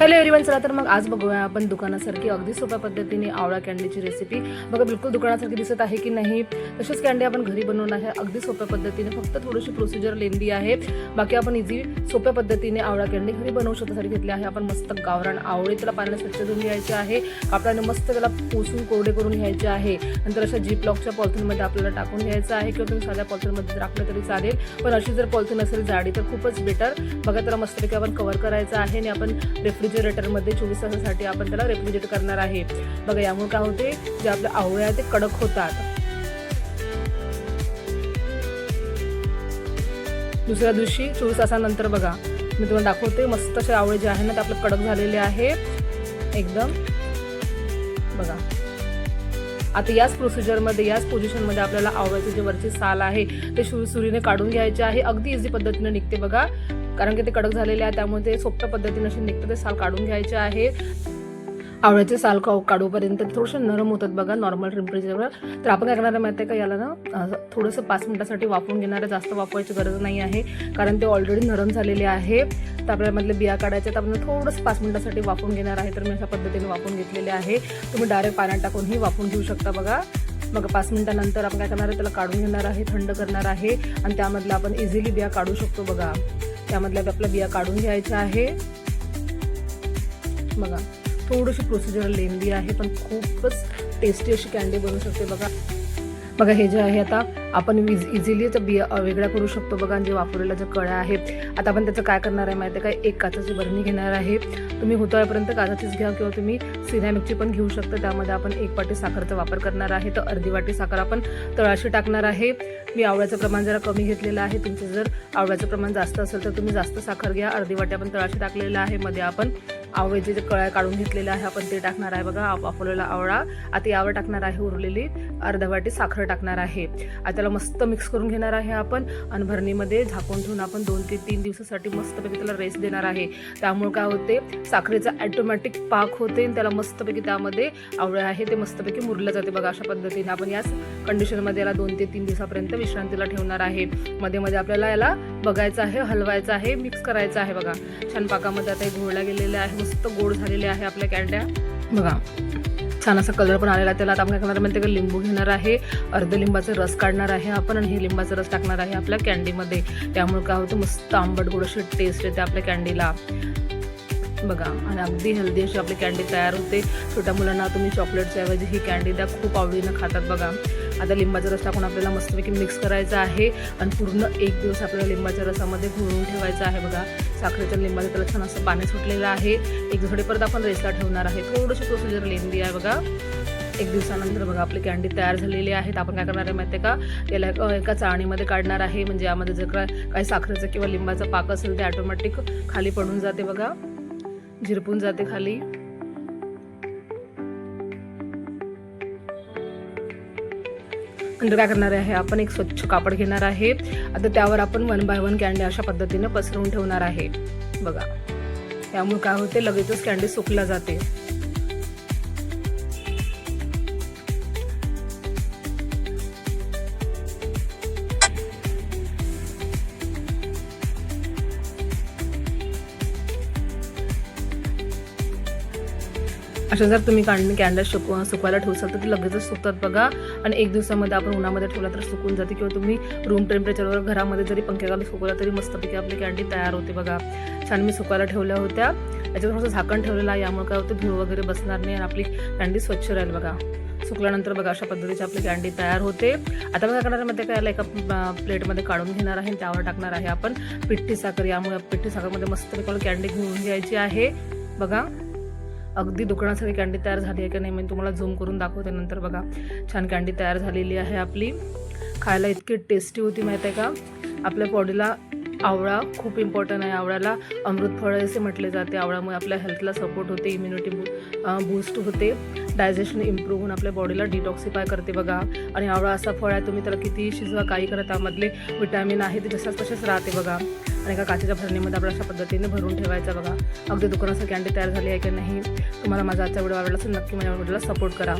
Hello everyone चला तर मग आज बघूया आपण दुकानासारखी अगदी सोप्या पद्धतीने आवळा कॅन्डीची रेसिपी बघा बिलकुल दुकानासारखी दिसत आहे की नाही तशीच कॅन्डी आपण घरी बनवणार आहे. अगदी सोप्या पद्धतीने फक्त थोडीशी प्रोसिजर लेंदी आहे. बाकी आपण इझी सोप्या पद्धतीने आवळा कॅन्डी घरी बनवू शकण्यासाठी घेतली आहे आपण मस्त गावरान आवळे. त्याला पाण्याने स्वच्छ धुवून घ्यायचे आहे. कापडाने मस्त त्याला पोसून कोरडे करून घ्यायचे आहे. नंतर अशा जीप लॉकच्या पॉलिथिनमध्ये आपल्याला टाकून घ्यायचं आहे किंवा तुम्ही साध्या पॉलिथिनमध्ये राखलं तरी चालेल. पण अशी जर पॉलिथिन असेल जाडी तर खूपच बेटर बघा त्याला मस्तपैकी आपण कव्हर करायचं आहे आणि आपण रेफ्रिजरेटरमध्ये चोवीस तासासाठी आपण त्याला रेफ्रिजरेट करणार आहे. बघा यामुळे काय होते? जे आपले आवळे आहे ते कडक होतात. दुसऱ्या दिवशी चोवीस तासानंतर बघा मी तुम्हाला दाखवते मस्त असे आवळे जे आहे ना ते आपले कडक झालेले आहे एकदम. बघा. आता याच प्रोसिजरमध्ये याच पोझिशनमध्ये आपल्याला आवळ्याचे जे वरचे साल आहे ते सुरीने काढून घ्यायचे आहे. अगदी इझी पद्धतीने निघते बघा. कारण की ते कडक झालेले आहे त्यामुळे ते सोप्या पद्धतीने असे निघतं ते साल काढून घ्यायचे आहे. आवळ्याचे साल काढू काढूपर्यंत थोडंसं नरम होतात बघा नॉर्मल टेम्परेचरवर तर आपण काय करणार आहे माहिती आहे का याला ना थोडंसं पाच मिनिटासाठी वापरून घेणार आहे जास्त वापरायची गरज नाही आहे कारण ते ऑलरेडी नरम झालेले आहे. तर आपल्यामधले बिया काढायचे तर आपण थोडंसं पाच मिनिटासाठी वापरून घेणार आहे तर मी अशा पद्धतीने वापरून घेतलेले आहे. तुम्ही डायरेक्ट पाण्यात टाकूनही वापरून घेऊ शकता बघा. मग पाच मिनिटानंतर आपण काय करणार आहे त्याला काढून घेणार आहे थंड करणार आहे. आणि त्यामधलं आपण इझिली बिया काढू शकतो बघा. त्यामधल्या आपल्या बिया काढून घ्यायच्या आहे. बघा थोडीशी प्रोसिजर लेंदी आहे पण खूपच टेस्टी अशी कॅन्डी बनवू शकते बघा. बघा हे जे आहे आता आपण इझिली तर बिया वेगळ्या करू शकतो बघा आणि जे वापरलेला जो कळा आहे आता आपण त्याचं काय करणार आहे माहिती आहे काय एक काचाची बरणी घेणार आहे. तुम्ही होतापर्यंत काचाचीच घ्या किंवा तुम्ही सिरॅमिकची पण घेऊ शकता. त्यामध्ये आपण एक वाटी साखरचा वापर करणार आहे. तर अर्धी वाटी साखर आपण तळाशी टाकणार आहे. मी आवळ्याचं प्रमाण जरा कमी घेतलेलं आहे. तुमचं जर आवळ्याचं प्रमाण जास्त असेल तर तुम्ही जास्त साखर घ्या. अर्धी वाटी आपण तळाशी टाकलेलं आहे. मध्ये आपण आवळ्याचे जे कळ्या काढून घेतलेले आहे आपण ते टाकणार आहे बघा. आपल्याला आवळा आता यावर टाकणार आहे उरलेली. अर्धा वाटी साखर टाकणार आहे. आता त्याला मस्त मिक्स करून घेणार आहे आपण आणि भरणीमध्ये झाकून ठेवून आपण दोन ते तीन दिवसासाठी मस्तपैकी त्याला रेस्ट देणार आहे. त्यामुळे काय होते? साखरेचा ॲटोमॅटिक पाक होते आणि त्याला मस्तपैकी त्यामध्ये आवळे आहे ते मस्तपैकी मुरलं जाते बघा अशा पद्धतीने. आपण याच कंडिशनमध्ये याला दोन ते तीन दिवसापर्यंत विश्रांतीला ठेवणार आहे. मध्ये मध्ये आपल्याला याला बघायचं आहे हलवायचं आहे मिक्स करायचं आहे बघा. छान पाकामध्ये आता हे घोळला गेलेले आहे मस्त गोड झालेले आहे आपल्या कॅन्ड्या. बघा छान असा कलर पण आलेला आहे. त्याला आता आपण काय करणार माहिती आहे का? लिंबू घेणार आहे अर्ध लिंबाचा रस काढणार आहे आपण आणि हे लिंबाचा रस टाकणार आहे आपल्या कॅन्डीमध्ये. त्यामुळे काय होतं मस्त आंबट गोड अशी टेस्ट येते आपल्या कॅन्डीला. बघा आणि अगदी हेल्दी अशी आपली कॅन्डी तयार होते. छोट्या मुलांना तुम्ही चॉकलेटच्या ऐवजी ही कॅन्डी द्या. खूप आवडीनं खातात बघा. आता लिंबाचा रस टाकून आपल्याला मस्तपैकी मिक्स करायचा आहे. आणि पूर्ण एक दिवस आपल्याला लिंबाच्या रसामध्ये घोळून ठेवायचा आहे बघा. साखरेच्या लिंबाचं त्याला छान असं पाणी सुटलेलं आहे. एक दिवसासाठी परत आपण रेसला ठेवणार आहे. थोडीशी प्रोसिजर लेंदी आहे बघा. एक दिवसानंतर बघा आपली कॅन्डी तयार झालेली आहे आपण काय करणार आहे माहिती आहे का? याला एक- एका चाळणीमध्ये काढणार आहे. म्हणजे यामध्ये जर काय काही साखरेचा किंवा लिंबाचा पाक असेल ते ऑटोमॅटिक खाली पडून जाते बघा. झिरपून जाते खाली. नंतर काय करणार आहे? आपण एक स्वच्छ कापड घेणार आहे. आता त्यावर आपण वन बाय वन कॅन्डी अशा पद्धतीने पसरवून ठेवणार आहे. बघा. त्यामुळे काय होते? लगेचच कॅन्डी सुकला जाते. अशा जर तुम्ही कांड कॅन्डल सुकवा सुकवायला ठेवसाल तर ते लगेचच सुकतात बघा. आणि एक दिवसामध्ये आपण उन्हामध्ये ठेवला तर सुकून जाते. किंवा तुम्ही रूम टेम्परेचरवर घरामध्ये जरी पंख्याखाली सुकवला तरी मस्तपैकी आपली कॅन्डी तयार होते बघा. छान मी सुकवायला ठेवल्या होत्या. याच्यावर थोडंसं झाकण ठेवलेलं आहे. यामुळे काय होतं धूळ वगैरे बसणार नाही आणि आपली कॅन्डी स्वच्छ राहील बघा. सुकल्यानंतर बघा अशा पद्धतीची आपली कॅन्डी तयार होते. आता मी काय करणार आहे याला एका प्लेटमध्ये काढून घेणार आहे आणि त्यावर टाकणार आहे आपण पिठ्ठी साखर. यामुळे पिठ्ठी साखरमध्ये मस्त आपल्याला कॅन्डी घेऊन घ्यायची आहे. बघा. अगदी दुकानासाठी कँडी तयार झाली आहे का नाही मी तुम्हाला झूम करून दाखवते नंतर बघा. छान कँडी तयार झालेली आहे आपली. खायला इतकी टेस्टी होती माहीत आहे का? आपल्या बॉडीला आवळा खूप इम्पॉर्टंट आहे. आवळ्याला अमृत फळ असे म्हटले जाते. आवळ्यामुळे आपल्या हेल्थला सपोर्ट होते इम्युनिटी बूस्ट होते. डायजेशन इम्प्रूव्ह होऊन आपल्या बॉडीला डिटॉक्सिफाय करते बघा. आणि आवळा असा फळ आहे तुम्ही त्याला कितीही शिजवा काही करा त्यामधले विटॅमिन आहे ते जशाच तसेच राहते बघा. आणि एका काचेच्या भरणीमध्ये आपण अशा पद्धतीने भरून ठेवायचा बघा. अगदी दुकानाचं अंडी तयार झाली आहे की नाही? तुम्हाला माझा आजचा व्हिडिओ आवडला असेल नक्की माझ्या व्हिडिओला सपोर्ट करा.